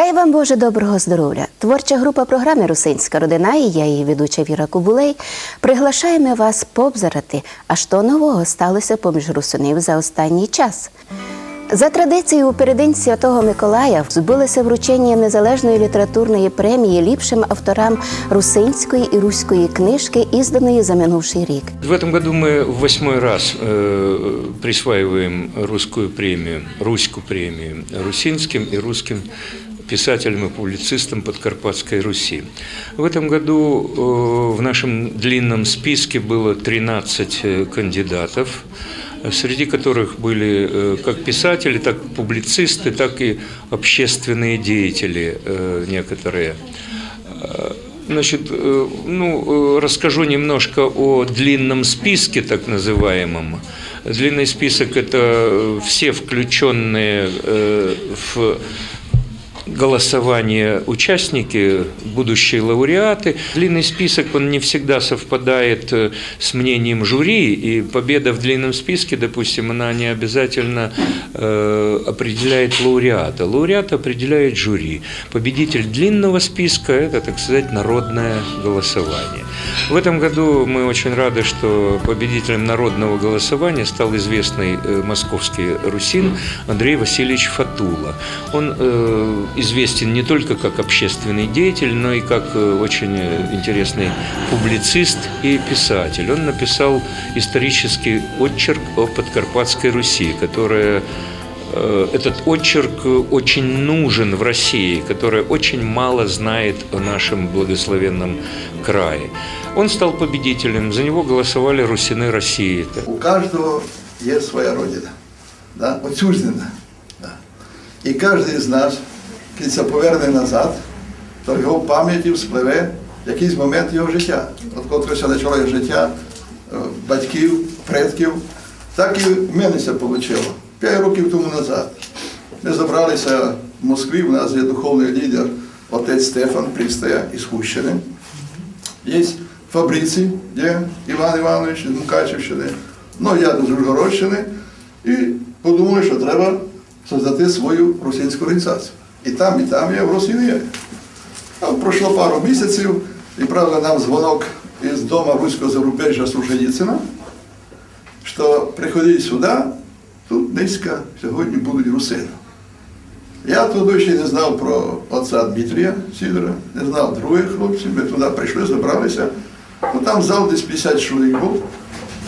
Дай вам Боже доброго здоров'я! Творча група програми Русинська родина і я її ведуча Віра Кубулей приглашаємо вас побзирати, а що нового сталося поміж русинів за останній час. За традицією, у переддень Святого Миколая збулося вручення незалежної літературної премії ліпшим авторам русинської і руської книжки, ізданої за минувший рік. В этом году мы в восьмой раз э, присваиваем русскую премию, Руську премию русинским и русским Писателям и публицистам Подкарпатской Руси. В этом году э, в нашем длинном списке было 13 э, кандидатов, среди которых были э, как писатели, так и публицисты, так и общественные деятели некоторые. Значит, ну, расскажу немножко о длинном списке, так называемом. Длинный список – это все включенные в голосование участники, будущие лауреаты. Длинный список, он не всегда совпадает э, с мнением жюри, и победа в длинном списке, допустим, она не обязательно э, определяет лауреата. Лауреат определяет жюри. Победитель длинного списка – это, так сказать, народное голосование. В этом году мы очень рады, что победителем народного голосования стал известный э, московский русин Андрей Васильевич Фатула. Он э, известен не только как общественный деятель, но и как э, очень э, интересный публицист и писатель. Он написал исторический отчерк о Подкарпатской Руси, которая э, этот отчерк очень нужен в России, которая очень мало знает о нашем благословенном крае. Он стал победителем, за него голосовали русины России. У кожного є своя родина, да? отчуждена. Да? І кожен з нас, це поверне назад, то в його пам'яті вспливе якийсь момент його життя. Коли почало його життя батьків, предків, так і в мене це вийшло. П'ять років тому назад. Ми забралися в Москві, у нас є духовний лідер, отець Стефан Пристая із Хущини. Є фабриці, де Іван Іванович з Мукачівщини, ну я з Ужгородщини, і подумали, що треба создати свою російську організацію. І там, і там я в Росії є. А пройшло пару місяців, і правда нам дзвонок із дому руського зарубежжя Сушеніцина, що приходіть сюди, тут низько сьогодні будуть русини. Я туди ще не знав про отця Дмитрія Сідора, не знав других хлопців. Ми туди прийшли, забралися. Ну, там зал десь 50 чоловік був.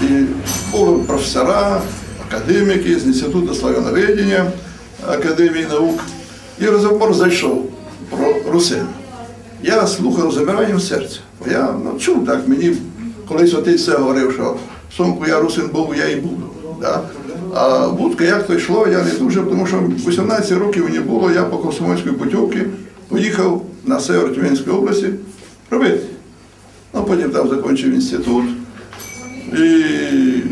І були професора, академіки з Інституту славяноведення Академії наук. І розговор зайшов про русин. Я слухав замиранням серця. Бо я ну, чув так, мені колись отець це говорив, що сумку я русин був, я і буду. Да? А будка як то йшло, я не дуже, тому що 18 років не було, я по Комсомольської путівці поїхав на север Тюменської області робити. Ну, потім там закінчив інститут. І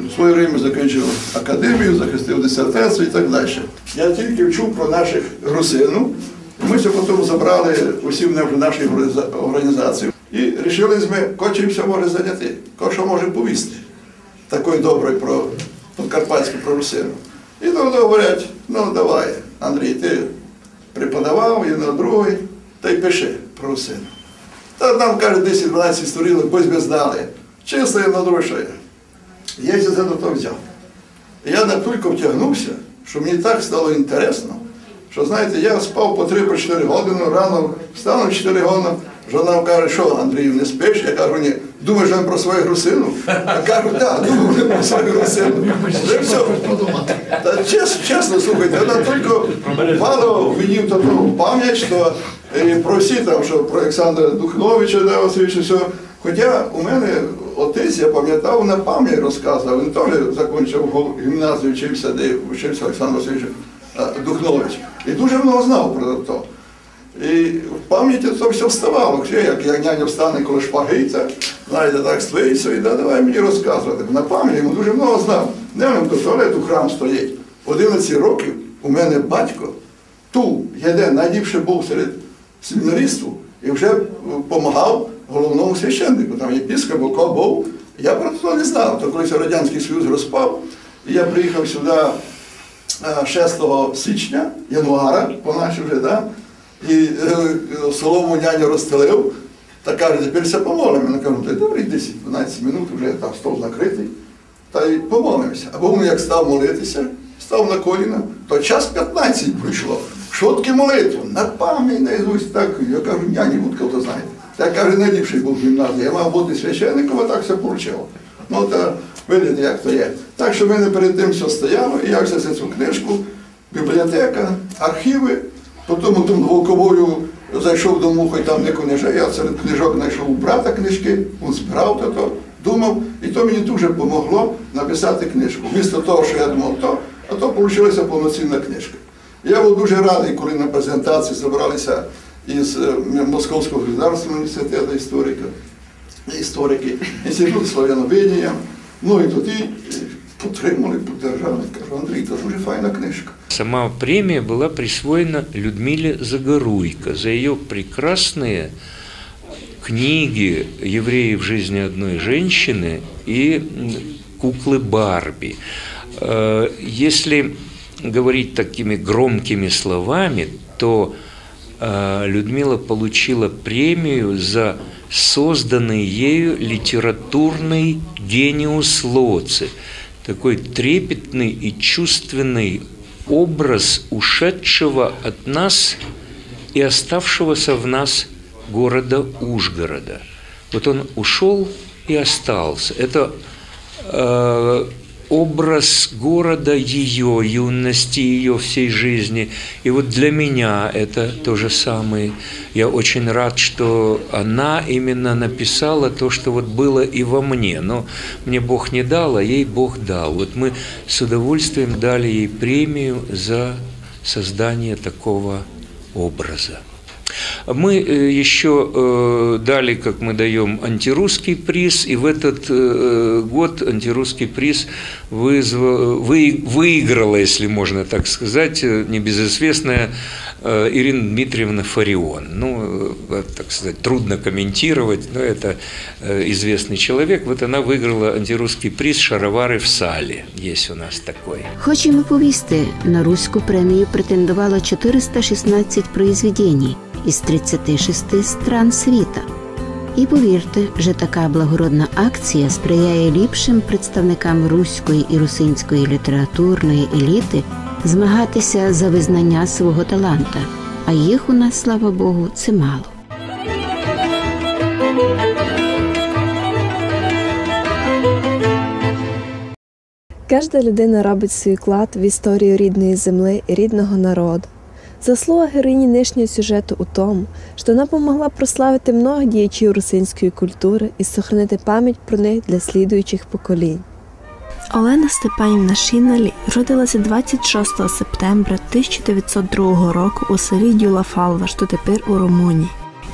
в своє время закінчив академію, захистив дисертацію і так далі. Я тільки вчув про наших русину. Ми це потім забрали усі в нашу організацію. І вирішили ми, кочимося може зайняти, що може повісти. Такої доброї про Подкарпатську про русину. І тоді говорять, ну давай, Андрій, ти преподавав, і на другий, та й пиши про русину. Та нам каже 10-12 сторінок, бось би знали. Чисто я на друге, я. За до того взяв. І я настільки втягнувся, що мені так стало інтересно, що знаєте, я спав по 3-4 години, рано встану 4 години, жона каже, що Андрію, не спиш? Я кажу, ні. Думаєш про свою русину? Я кажу, так, думаю про свою русину. Вже все. Та чесно, чесно, слухайте, вона тільки впало мені в таку пам'ять, що е, про всі там, що про Олександра Духновича, да, все. Хоча у мене отець, я пам'ятав, на пам'ять розказував, він теж закінчив гімназію, вчився, де вчився Олександр Васильович е, Духнович. І дуже много знав про це. І в пам'яті це все вставало. Як як няня встане, коли шпагиться, знаєте, так стоїть собі, да, давай мені розказувати. На пам'яті йому дуже много знав. Не він до туалету храм стоїть. 11 років у мене батько ту єден найліпше був серед семінаристів і вже допомагав головному священнику. Там єпископ був. Я про це не знав. То коли Радянський Союз розпав, і я приїхав сюди 6 січня, януара, по нашій вже, да, і е, солому няня розстелив, та каже, тепер все помолимо. Я кажу, та добре, 10-12 минут, вже там стол накритий, та й помолимося. Або він як став молитися, став на коліна, то час 15 пройшло. Що таке молитву? На пам'ять наизусть так. Я кажу, няні будка, то знаєте. Я каже, найліпший був в гімназії. Я мав бути священником, а так все вийшло. Ну та видите, як то є. Так що в мене перед тим все стояло, і я взяв цю книжку, бібліотека, архіви, потім тим волковою зайшов до мухи, там не книжа, я серед книжок знайшов у брата книжки, він збирав то, то думав, і то мені дуже допомогло написати книжку. Вмісто того, що я думав, то, а то вийшла повноцінна книжка. Я був дуже радий, коли на презентації зібралися із е, Московського государственного університету історика, історики, інститут славяноведення. Ну і тоді е, підтримали, підтримали. Кажу, Андрій, це дуже файна книжка. Сама премия была присвоена Людмиле Загоруйко за ее прекрасные книги «Евреи в жизни одной женщины» и м, «Куклы Барби». Э, Если говорить такими громкими словами, то э, Людмила получила премию за созданный ею литературный гениус Лоци, такой трепетный и чувственный образ ушедшего от нас и оставшегося в нас города Ужгорода. Вот он ушел и остался. Это э, образ города ее, юности ее всей жизни. И вот для меня это то же самое. Я очень рад, что она именно написала то, что вот было и во мне. Но мне Бог не дал, а ей Бог дал. Вот мы с удовольствием дали ей премию за создание такого образа. Мы э, еще э, дали, как мы даем, антирусский приз, и в этот э, год антирусский приз вызвал, вы, выиграла, если можно так сказать, э, небезызвестная э, Ирина Дмитриевна Фарион. Ну, э, так сказать, трудно комментировать, но это э, известный человек. Вот она выиграла антирусский приз «Шаровары в сале». Есть у нас такой. Хочемо повісти, на руську премію претендувало 416 произведений із 36 стран світа. І повірте, що така благородна акція сприяє ліпшим представникам руської і русинської літературної еліти змагатися за визнання свого таланта, а їх у нас, слава Богу, це мало. Кожна людина робить свій вклад в історію рідної земли і рідного народу. Заслуга героїні нижнього сюжету у тому, що вона помогла прославити многих діячів русинської культури і сохранити пам'ять про них для слідуючих поколінь. Олена Степанівна Шіналі родилася 26 септембра 1902 року у селі Дюлафалва, що тепер у Румунії.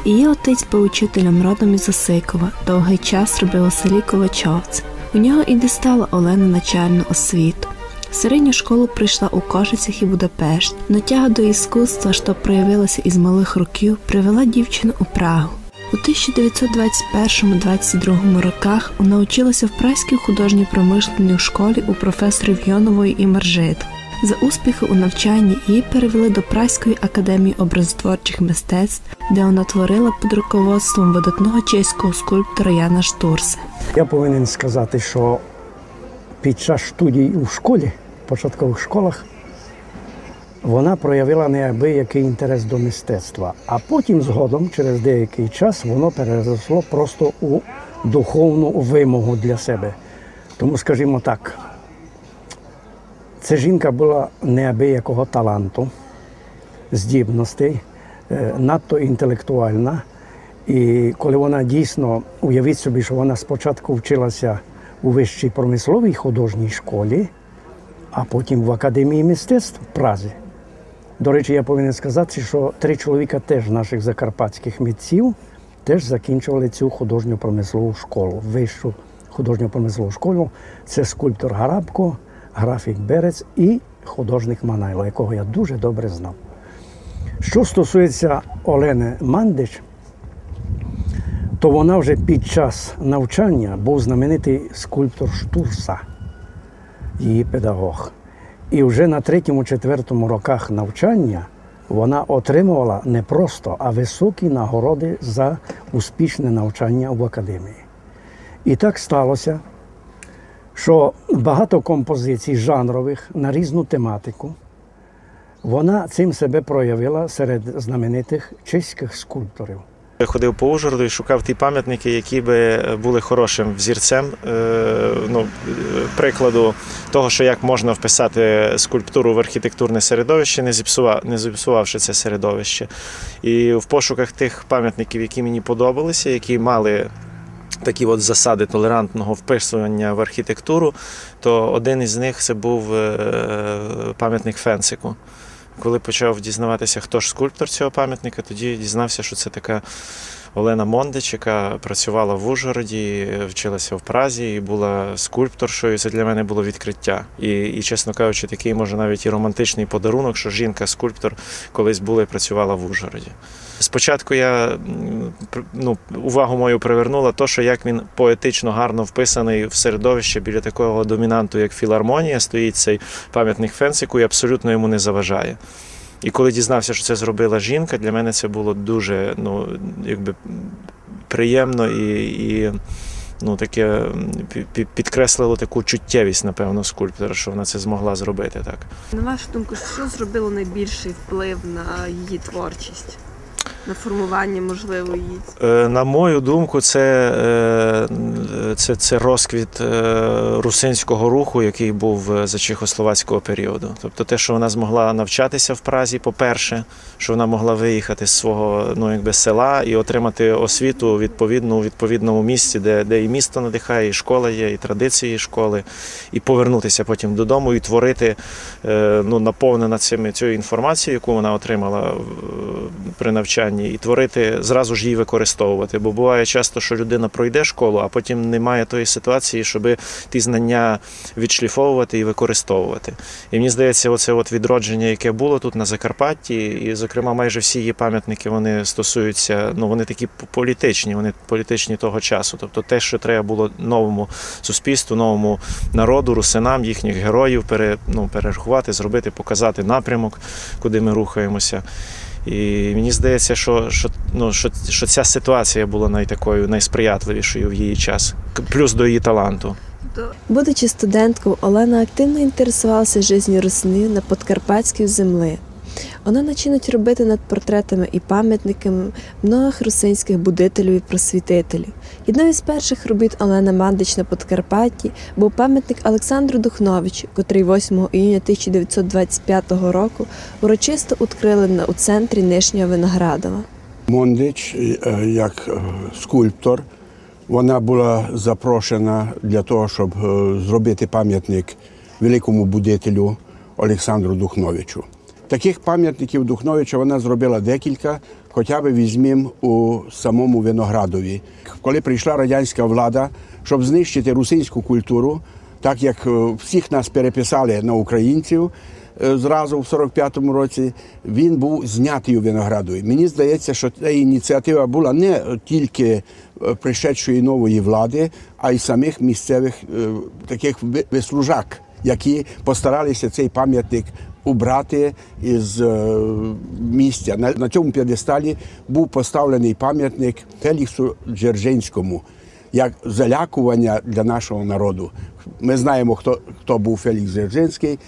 Її отець був учителем родом із Осикова, довгий час робив у селі Ковачовце. У нього і дістала Олена начальну освіту. Середню школу прийшла у Кошицях і Будапешт, но тяга до іскусства, що проявилася із малих років, привела дівчину у Прагу. У 1921-22 роках вона училася в Праській художньо промишленій школі у професорів Йонової і Маржит. За успіхи у навчанні її перевели до Праської академії образотворчих мистецтв, де вона творила під руководством видатного чеського скульптора Яна Штурса. Я повинен сказати, що під час студій у школі, в початкових школах, вона проявила неабиякий інтерес до мистецтва. А потім, згодом, через деякий час, воно переросло просто у духовну вимогу для себе. Тому, скажімо так, ця жінка була неабиякого таланту, здібностей, е, надто інтелектуальна. І коли вона дійсно уявіть собі, що вона спочатку вчилася у вищій промисловій художній школі, а потім в академії мистецтв в Празі. До речі, я повинен сказати, що три чоловіка теж наших закарпатських митців теж закінчували цю художню промислову школу, вищу художню промислову школу. Це скульптор Гарабко, графік Берець і художник Манайло, якого я дуже добре знав. Що стосується Олени Мандич, то вона вже під час навчання був знаменитий скульптор Штурса, її педагог. І вже на третьому-четвертому роках навчання вона отримувала не просто, а високі нагороди за успішне навчання в академії. І так сталося, що багато композицій жанрових на різну тематику вона цим себе проявила серед знаменитих чеських скульпторів. Я ходив по Ужгороду і шукав ті пам'ятники, які би були хорошим взірцем е, ну, е, прикладу того, що як можна вписати скульптуру в архітектурне середовище, не зіпсува, не зіпсувавши це середовище. І в пошуках тих пам'ятників, які мені подобалися, які мали такі от засади толерантного вписування в архітектуру, то один із них це був е, пам'ятник Фенсику. Коли почав дізнаватися, хто ж скульптор цього пам'ятника, тоді дізнався, що це така Олена Мондич, яка працювала в Ужгороді, вчилася в Празі і була скульпторшою. Це для мене було відкриття. І, і чесно кажучи, такий може навіть і романтичний подарунок, що жінка-скульптор колись була і працювала в Ужгороді. Спочатку я ну, увагу мою привернула то, що як він поетично гарно вписаний в середовище біля такого домінанту, як філармонія, стоїть цей пам'ятник Фенсику і абсолютно йому не заважає. І коли дізнався, що це зробила жінка, для мене це було дуже ну, якби, приємно і, і ну, таке підкреслило таку чуттєвість, напевно, скульптора, що вона це змогла зробити так. На вашу думку, що зробило найбільший вплив на її творчість, на формування, можливо, її? Е, На мою думку, це, е, це, це розквіт е, русинського руху, який був за чехословацького періоду. Тобто те, що вона змогла навчатися в Празі, по-перше, що вона могла виїхати з свого ну, якби, села і отримати освіту відповідну у відповідному місці, де, де і місто надихає, і школа є, і традиції школи, і повернутися потім додому і творити, ну, наповнена цими цією інформацією, яку вона отримала при навчанні, і творити зразу ж її використовувати. Бо буває часто, що людина пройде школу, а потім немає тої ситуації, щоб ті знання відшліфовувати і використовувати. І мені здається, оце от відродження, яке було тут на Закарпатті, і, зокрема, майже всі її пам'ятники вони стосуються, ну вони такі політичні, вони політичні того часу. Тобто те, що треба було новому суспільству, новому народу, русинам, їхніх героїв пере, ну, перерахувати, зробити, показати напрямок, куди ми рухаємося. І мені здається, що, що, ну, що, що ця ситуація була найтакою найсприятливішою в її час, плюс до її таланту. Будучи студенткою, Олена активно інтересувалася життю русинів на подкарпатській землі. Вона починає робити над портретами і пам'ятниками многих русинських будителів і просвітителів. Одною з перших робіт Олена Мандич на Подкарпатті був пам'ятник Олександру Духновичу, котрий 8 іюня 1925 року урочисто відкрили у центрі Нижнього Виноградова. Мондич, е, як е, скульптор, вона була запрошена для того, щоб е, зробити пам'ятник великому будителю Олександру Духновичу. Таких пам'ятників Духновича вона зробила декілька, хоча б візьмімо у самому Виноградові. Коли прийшла радянська влада, щоб знищити русинську культуру, так як е, всіх нас переписали на українців, е, зразу в 45-му році він був знятий у Виноградові. Мені здається, що ця ініціатива була не тільки е, пришедшої нової влади, а й самих місцевих таких вислужак, які постаралися цей пам'ятник убрати із е, місця. На, цьому п'єдесталі був поставлений пам'ятник Феліксу Джержинському як залякування для нашого народу. Ми знаємо, хто, хто був Фелікс Дзержинський.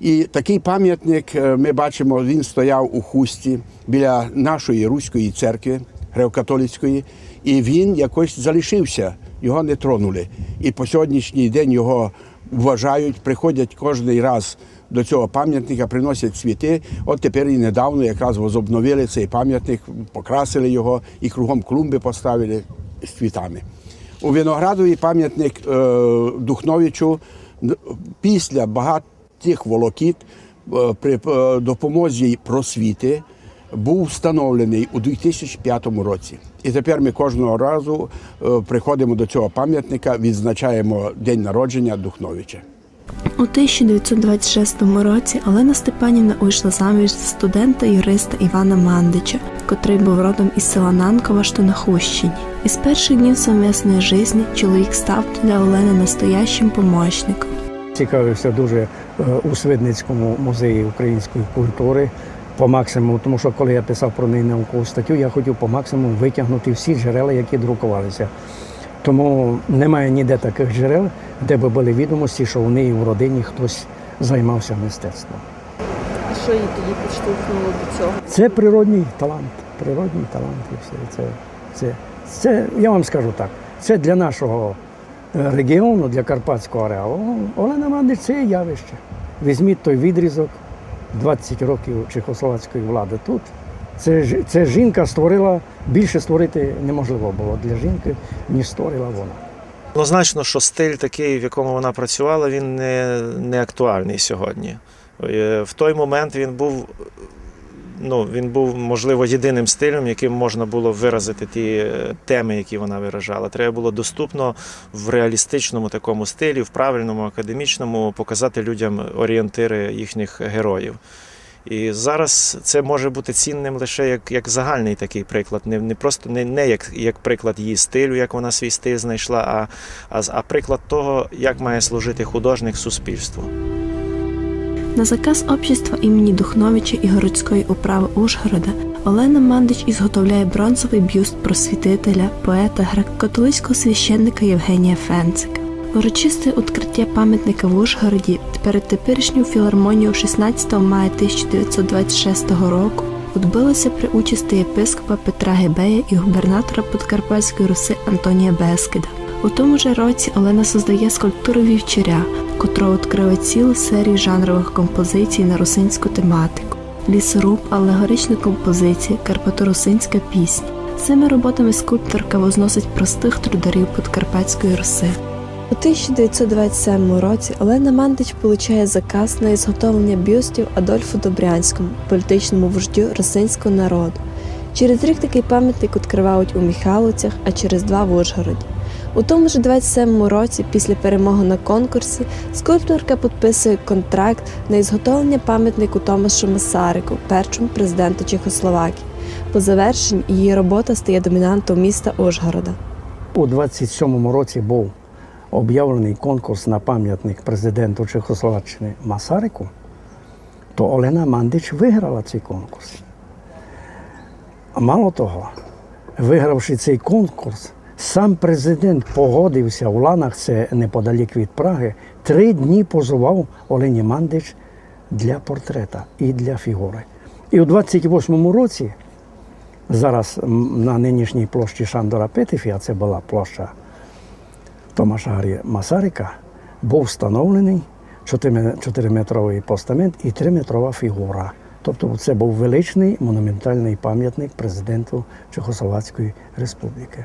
І такий пам'ятник е, ми бачимо, він стояв у хусті біля нашої руської церкви греко-католицької, і він якось залишився, його не тронули. І по сьогоднішній день його вважають, приходять кожен раз до цього пам'ятника, приносять цвіти. От тепер і недавно якраз возобновили цей пам'ятник, покрасили його і кругом клумби поставили з цвітами. У Виноградові пам'ятник е, Духновичу після багатих волокіт е, при е, допомозі просвіти був встановлений у 2005 році. І тепер ми кожного разу приходимо до цього пам'ятника, відзначаємо день народження Духновича. У 1926 році Олена Степанівна вийшла заміж за студента-юриста Івана Мандича, котрий був родом із села Нанкова, що на Хущині. Із перших днів совмісної житті чоловік став для Олени настоящим помощником. Цікавився дуже е, у Свидницькому музеї української культури по максимуму, тому що коли я писав про неї наукову статтю, я хотів по максимуму витягнути всі джерела, які друкувалися. Тому немає ніде таких джерел, де би були відомості, що у неї в родині хтось займався мистецтвом. А що її тоді підштовхнуло до цього? Це природній талант. Природній талант і все. Це, це, це, я вам скажу так, це для нашого е, регіону, для Карпатського ареалу. Олена Мандич це є явище. Візьміть той відрізок 20 років чехословацької влади тут. Це, це жінка створила, більше створити неможливо було для жінки, ніж створила вона. Однозначно, що стиль такий, в якому вона працювала, він не, не актуальний сьогодні. Е, В той момент він був, ну, він був, можливо, єдиним стилем, яким можна було виразити ті е, теми, які вона виражала. Треба було доступно в реалістичному такому стилі, в правильному академічному показати людям орієнтири їхніх героїв. І зараз це може бути цінним лише як, як загальний такий приклад, не, не просто не, не як, як приклад її стилю, як вона свій стиль знайшла, а, а, а приклад того, як має служити художник суспільству. На заказ общества імені Духновича і городської управи Ужгорода Олена Мандич ізготовляє бронзовий бюст просвітителя, поета греко-католицького священника Євгенія Фенцика. Урочисте відкриття пам'ятника в Ужгороді перед теперішньою філармонією 16 мая 1926 року відбулося при участі єпископа Петра Гебея і губернатора Подкарпатської Руси Антонія Бескида. У тому ж році Олена создає скульптуру вівчаря, котра відкрила цілу серію жанрових композицій на русинську тематику. Лісоруб, алегорична композиція, карпаторусинська пісня. Цими роботами скульпторка возносить простих трударів Подкарпатської Руси. У 1927 році Олена Мандич получає заказ на ізготовлення бюстів Адольфу Добрянському, політичному вождю росинського народу. Через рік такий пам'ятник відкривають у Михайловцях, а через два в Ужгороді. У тому ж 27 році, після перемоги на конкурсі, скульпторка підписує контракт на ізготовлення пам'ятнику Томашу Масарику, першому президенту Чехословакії. По завершенні її робота стає домінантом міста Ужгорода. У 27-му році був об'явлений конкурс на пам'ятник президенту Чехословаччини Масарику, то Олена Мандич виграла цей конкурс. Мало того, вигравши цей конкурс, сам президент погодився в Ланах, це неподалік від Праги, три дні позував Олені Мандич для портрета і для фігури. І у 28-му році зараз на нинішній площі Шандора Петефі, а це була площа Томаша Гаррі Масарика, був встановлений 4-метровий постамент і 3-метрова фігура. Тобто це був величний монументальний пам'ятник президенту Чехословацької республіки.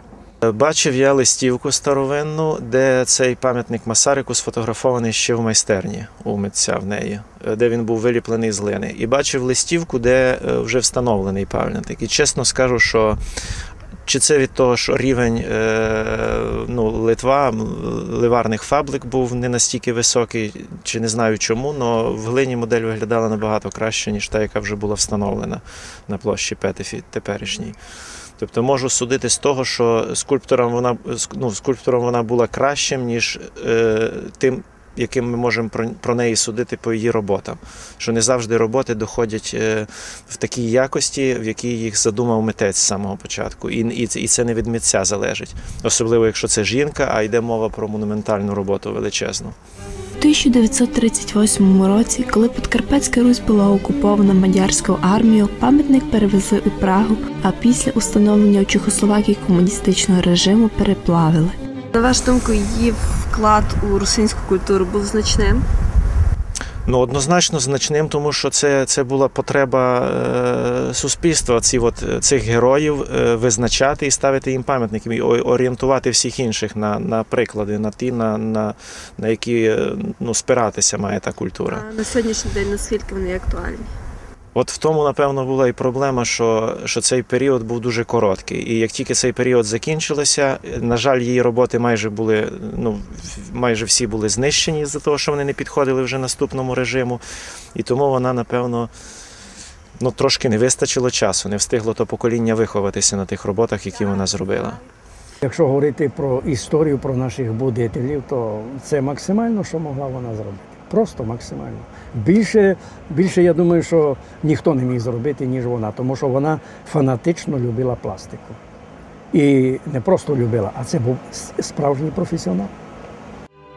Бачив я листівку старовинну, де цей пам'ятник Масарику сфотографований ще в майстерні у митця в неї, де він був виліплений з глини. І бачив листівку, де е, вже встановлений пам'ятник. І чесно скажу, що чи це від того, що рівень е, ну, Литва, ливарних фабрик був не настільки високий, чи не знаю чому, але в глині модель виглядала набагато краще, ніж та, яка вже була встановлена на площі Петефі теперішній. Тобто можу судити з того, що скульптором вона, ну, скульптором вона була кращим, ніж е, тим, яким ми можемо про, неї судити по її роботам. Що не завжди роботи доходять е, в такій якості, в якій їх задумав митець з самого початку. І, і, і це не від митця залежить. Особливо, якщо це жінка, а йде мова про монументальну роботу величезну. У 1938 році, коли Подкарпатська Русь була окупована мадярською армією, пам'ятник перевезли у Прагу, а після установлення у Чехословакії комуністичного режиму переплавили. На вашу думку, її вклад у русинську культуру був значним? Ну, однозначно значним, тому що це, це була потреба е, суспільства, ці от, е, цих героїв е, визначати і ставити їм пам'ятники, і орієнтувати всіх інших на, на приклади, на ті, на, на, на які е, ну, спиратися має та культура. А на сьогоднішній день наскільки вони актуальні? От в тому, напевно, була і проблема, що, що цей період був дуже короткий. І як тільки цей період закінчилося, на жаль, її роботи майже були, ну, майже всі були знищені з-за того, що вони не підходили вже наступному режиму. І тому вона, напевно, ну, трошки не вистачило часу, не встигло то покоління виховатися на тих роботах, які вона зробила. Якщо говорити про історію про наших будителів, то це максимально, що могла вона зробити. Просто максимально. Більше, більше я думаю, що ніхто не міг зробити, ніж вона, тому що вона фанатично любила пластику. І не просто любила, а це був справжній професіонал.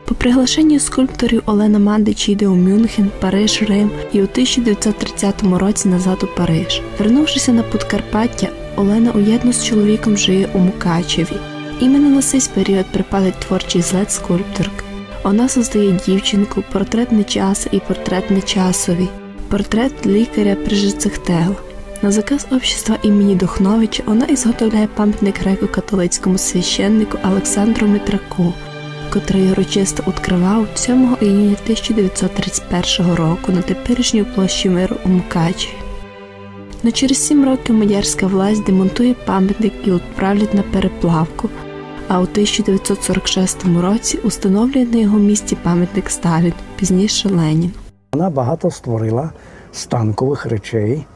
По приглашенню скульпторів Олена Мандич йде у Мюнхен, Париж, Рим і у 1930 році назад у Париж. Вернувшися на Подкарпаття, Олена уєдно з чоловіком живе у Мукачеві. Іменно на цей період припадить творчий злет скульпторки. Вона создає дівчинку, портрет нечаса і портрет нечасові, портрет лікаря Прижицехтела. На заказ общества імені Духновича вона ізготовляє пам'ятник греко-католицькому священнику Олександру Митраку, котрий урочисто відкривав 7 іюня 1931 року на теперішній площі миру у Мукачеві. Но через сім років мадярська власть демонтує пам'ятник і відправлять на переплавку, а у 1946 році установлює на його місці пам'ятник Сталін, пізніше Ленін. Вона багато створила станкових речей,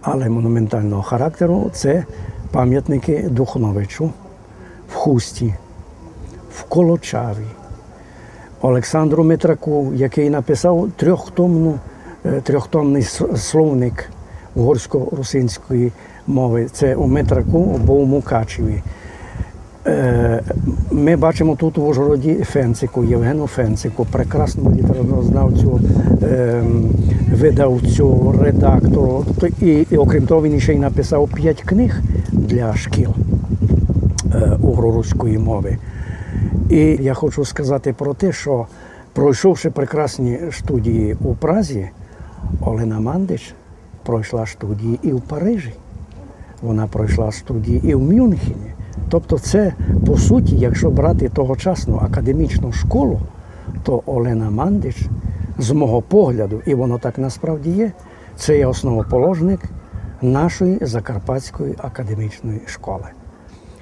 але монументального характеру це пам'ятники Духновичу в Хусті, в Колочаві, Олександру Митраку, який написав трьохтомну, е, трьохтомний словник угорсько-русинської мови. Це у Митраку або у Мукачеві. Е, Ми бачимо тут у Ужгороді Фенцику, Євгену Фенцику, прекрасного літературознавцю, ем, видавцю, редактору. І, і окрім того, він ще й написав п'ять книг для шкіл е, угроруської мови. І я хочу сказати про те, що пройшовши прекрасні студії у Празі, Олена Мандич пройшла студії і в Парижі. Вона пройшла студії і в Мюнхені. Тобто, це по суті, якщо брати тогочасну академічну школу, то Олена Мандич, з мого погляду, і воно так насправді є, це є основоположник нашої Закарпатської академічної школи.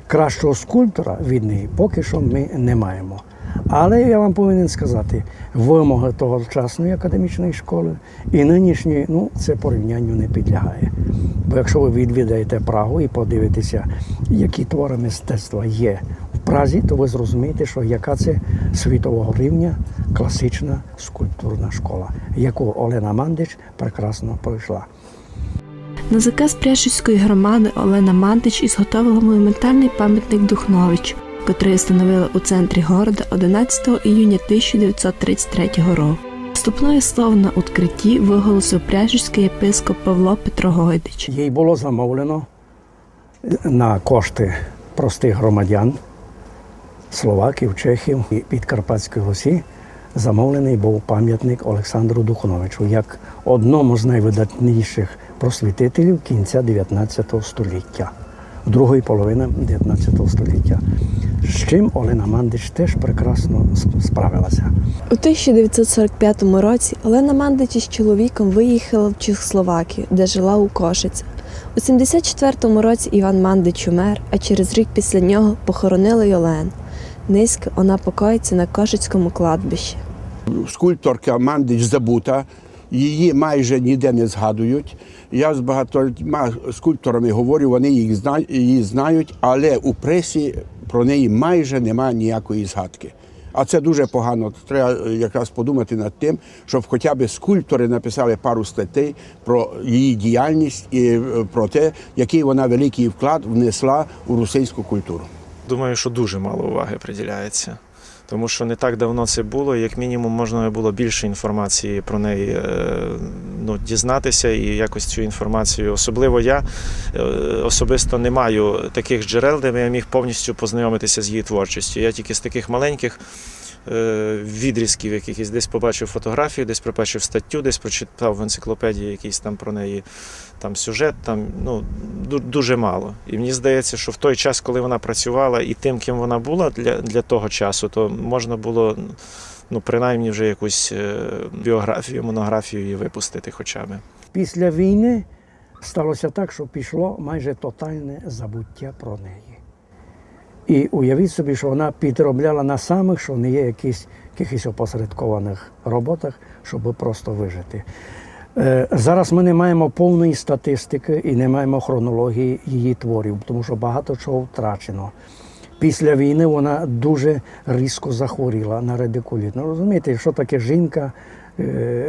Кращого скульптора від неї поки що ми не маємо. Але я вам повинен сказати, вимоги тогочасної академічної школи і нинішньої, ну це порівнянню не підлягає. Бо якщо ви відвідаєте Прагу і подивитеся, які твори мистецтва є в Празі, то ви зрозумієте, що яка це світового рівня класична скульптурна школа, яку Олена Мандич прекрасно пройшла. На заказ Пряжівської громади Олена Мантич ізготовила монументальний пам'ятник Духновичу, котрий встановили у центрі города 11 іюня 1933 року. Вступне слово на відкритті виголосив пряжівський єпископ Павло Петрогойдич. Їй було замовлено на кошти простих громадян, словаків, чехів і Підкарпатської Русі. Замовлений був пам'ятник Олександру Духновичу як одному з найвидатніших просвітителів кінця 19 століття, другої половини 19 століття. З чим Олена Мандич теж прекрасно справилася. У 1945 році Олена Мандич із чоловіком виїхала в Чехословакію, де жила у Кошиці. У 74-му році Іван Мандич умер, а через рік після нього похоронили й Олену. Низько вона покоїться на Кошицькому кладбищі. скульпторка Мандич забута, її майже ніде не згадують. Я з багатьма скульпторами говорю, вони їх зна- її знають, але у пресі про неї майже немає ніякої згадки. А це дуже погано. Треба якраз подумати над тим, щоб хоча б скульптори написали пару статей про її діяльність і е, про те, який вона великий вклад внесла у русинську культуру. Думаю, що дуже мало уваги приділяється. Тому що не так давно це було, як мінімум, можна було більше інформації про неї е, ну, дізнатися і якось цю інформацію. Особливо я е, особисто не маю таких джерел, де я міг повністю познайомитися з її творчістю. Я тільки з таких маленьких відрізків, якихось десь побачив фотографію, десь побачив статтю, десь прочитав в енциклопедії якийсь там про неї там сюжет, там ну дуже мало. І мені здається, що в той час, коли вона працювала, і тим, ким вона була для, для того часу, то можна було ну, принаймні вже якусь е, біографію, монографію її випустити хоча б. Після війни сталося так, що пішло майже тотальне забуття про неї. І уявіть собі, що вона підробляла на самих, що не є якісь, якихось опосередкованих роботах, щоб просто вижити. Е, Зараз ми не маємо повної статистики і не маємо хронології її творів, тому що багато чого втрачено. Після війни вона дуже різко захворіла на радикуліт. Ну розумієте, що таке жінка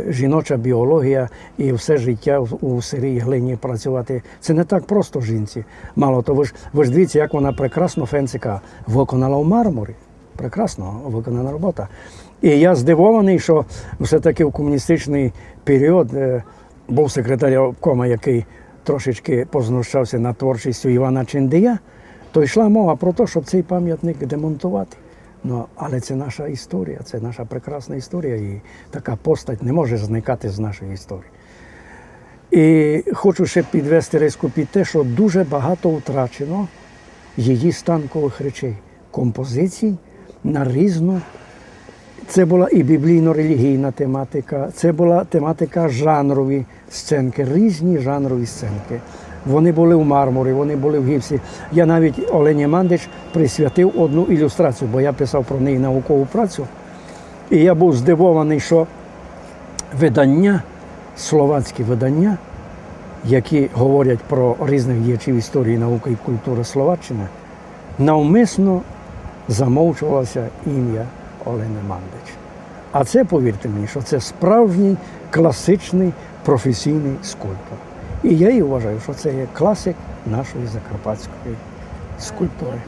жіноча біологія і все життя у сирій глині працювати. Це не так просто жінці. Мало того, ви ж, ви ж дивіться, як вона прекрасно фенцика виконала в мармурі. Прекрасно виконана робота. І я здивований, що все-таки в комуністичний період е, був секретар обкома, який трошечки познущався над творчістю Івана Чендія, то йшла мова про те, щоб цей пам'ятник демонтувати. Ну, але це наша історія, це наша прекрасна історія, і така постать не може зникати з нашої історії. І хочу ще підвести риску під те, що дуже багато втрачено її станкових речей, композицій на різну. Це була і біблійно-релігійна тематика, це була тематика жанрові сценки, різні жанрові сценки. Вони були в мармурі, вони були в гіпсі. Я навіть Олені Мандич присвятив одну ілюстрацію, бо я писав про неї наукову працю. І я був здивований, що видання, словацькі видання, які говорять про різних діячів історії, науки і культури Словаччини, навмисно замовчувалося ім'я Олени Мандич. А це, повірте мені, що це справжній класичний професійний скульптор. І я і вважаю, що це є класик нашої закарпатської скульптури.